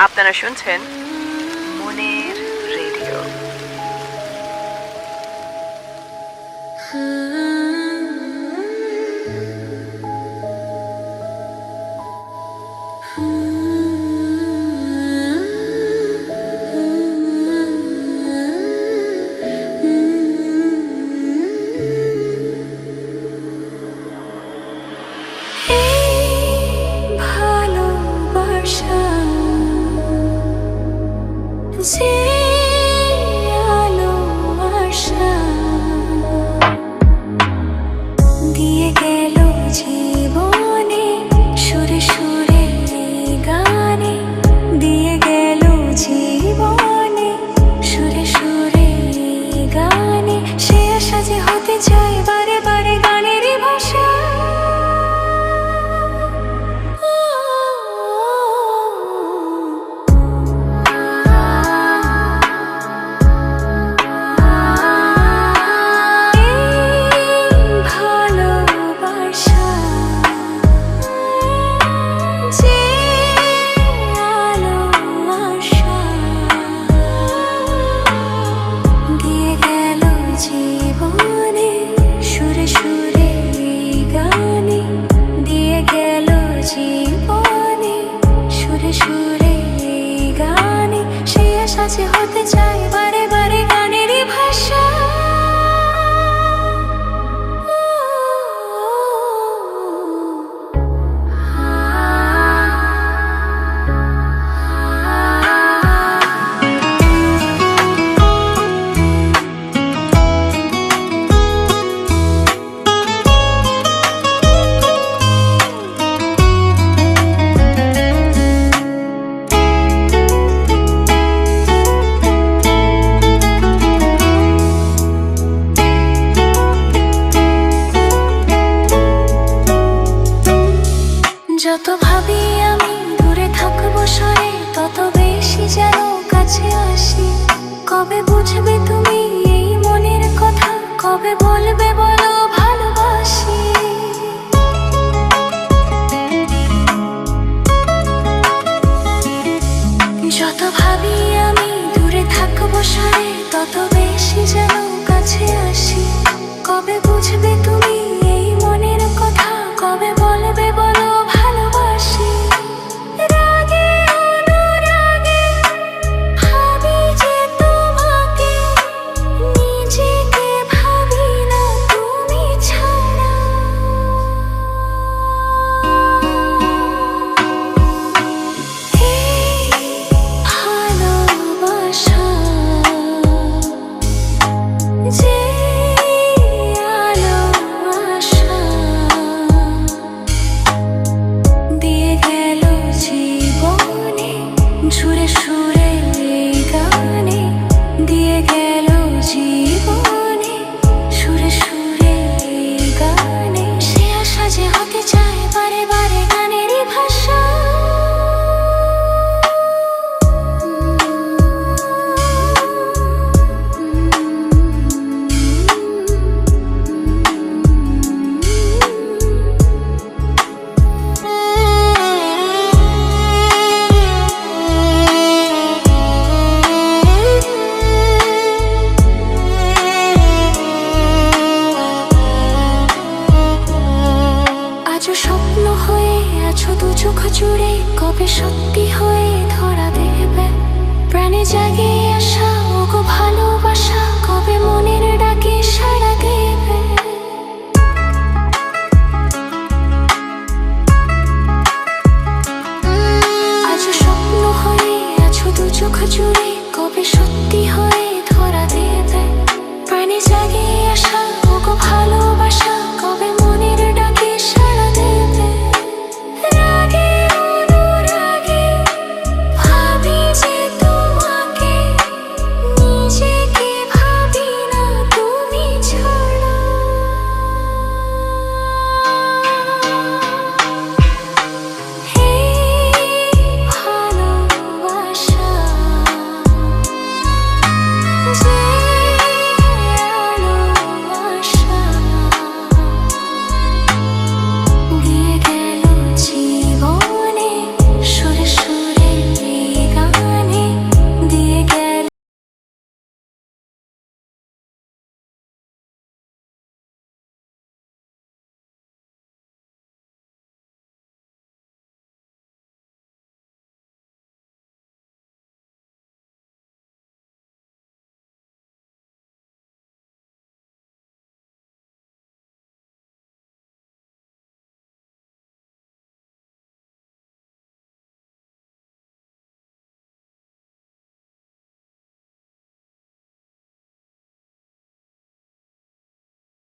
আপনারা শুনছেন মনের see যত ভাবি আমি দূরে থাকব সরে, তত বেশি যেন কাছে আসি। কবে বুঝবে তুমি এই মনের কথা? কবে বলবে বলো ভালোবাসি? যত ভাবি আমি দূরে থাকব সরে, তত বেশি যেন কাছে আসি। কবে বুঝবে তুমি শুধু চোখ জুড়ে কবে সত্যি হয়ে ধরা দেবে? প্রাণে জাগে আসা ওগো ভালোবাসা, কবে মনের ডাকে সারা দেবে? আজ স্বপ্ন হয়ে আছো দু চোখ জুড়ে